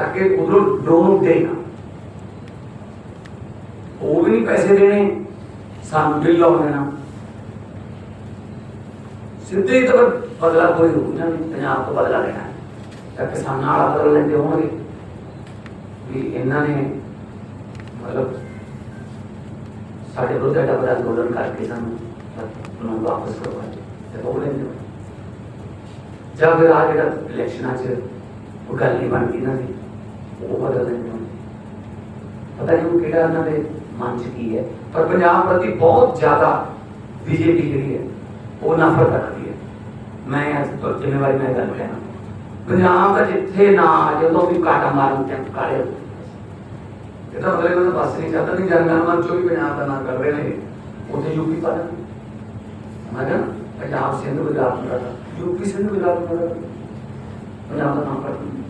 ਤਾਕਿ ਉਧਰੋਂ ਡਰੋਨ ਦੇ ਉਹ ਵੀ ਨਹੀਂ ਪੈਸੇ ਦੇਣੇ, ਸਾਨੂੰ ਬਿੱਲ ਲਾਉਣ ਦੇਣਾ। ਸਿੱਧੇ ਹੀ ਬਦਲਾ ਕੋਈ ਹੋਊ ਨਾ ਪੰਜਾਬ ਤੋਂ ਬਦਲਾ ਲੈਣਾ। ਤਾਂ ਕਿਸਾਨਾਂ ਵਾਲਾ ਬਦਲ ਲੈਂਦੇ ਹੋਣਗੇ। ਵੀ ਇਹਨਾਂ ਨੇ ਮਤਲਬ ਸਾਡੇ ਵਿਰੁੱਧ ਐਡਾ ਬੜਾ ਅੰਦੋਲਨ ਕਰਕੇ ਸਾਨੂੰ ਨੂੰ ਵਾਪਸ ਕਰਵਾਇਆ ਤੇ ਉਹ ਲੈਂਦੇ ਹੋ। ਜਾਂ ਫਿਰ ਆ ਜਿਹੜਾ ਇਲੈਕਸ਼ਨਾਂ 'ਚ ਉਹ ਗੱਲ ਨਹੀਂ ਬਣਦੀ ਨਾ ਦੀ। پتا نہیں وہ کہڑا انہوں نے ہے پنجاب پرتی بہت زیادہ بی جے پی جی ہے وہ نفرت رکھتی ہے میں ذمہ واری کا جتنے بس نہیں چاہتا نہیں جنگل بھی کر رہے ہیں یو پی پڑھا سندھ گجرات یو پی سندھ گجرات کا نام پڑھتا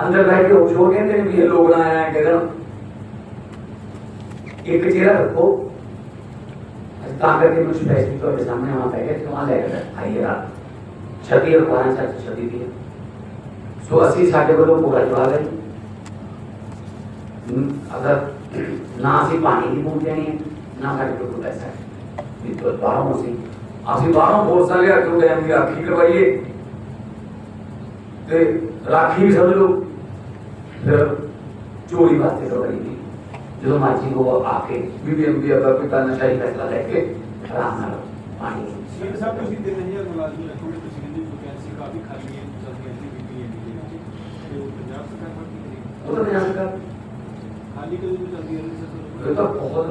اندر بیٹھ کے ہوش ہو گئے تھے بھی یہ لوگ نہ آیا کہ اگر ایک چہرہ رکھو تاں کر کے مجھ پیسے تو اپنے سامنے وہاں بیٹھے تھے وہاں لے کر آئیے رات چھتی اور بارہ چار چھتی دی سو اسی ساٹھے کو تو پورا جوا گئے اگر نہ اسی پانی نہیں بھوک دینی نہ ساٹھے کو کوئی پیسہ ہے یہ تو باروں سے اسی باہروں بہت سارے رکھو گے ہم کی آخری کروائیے تے راکھی بھی سمجھ لو پھر چوری واسطے سب رہی تھی جو ماجی کو آ کے بی بی ایم بی اگر پتا نے شاہی فیصلہ لے کے رام نہ پانی بہت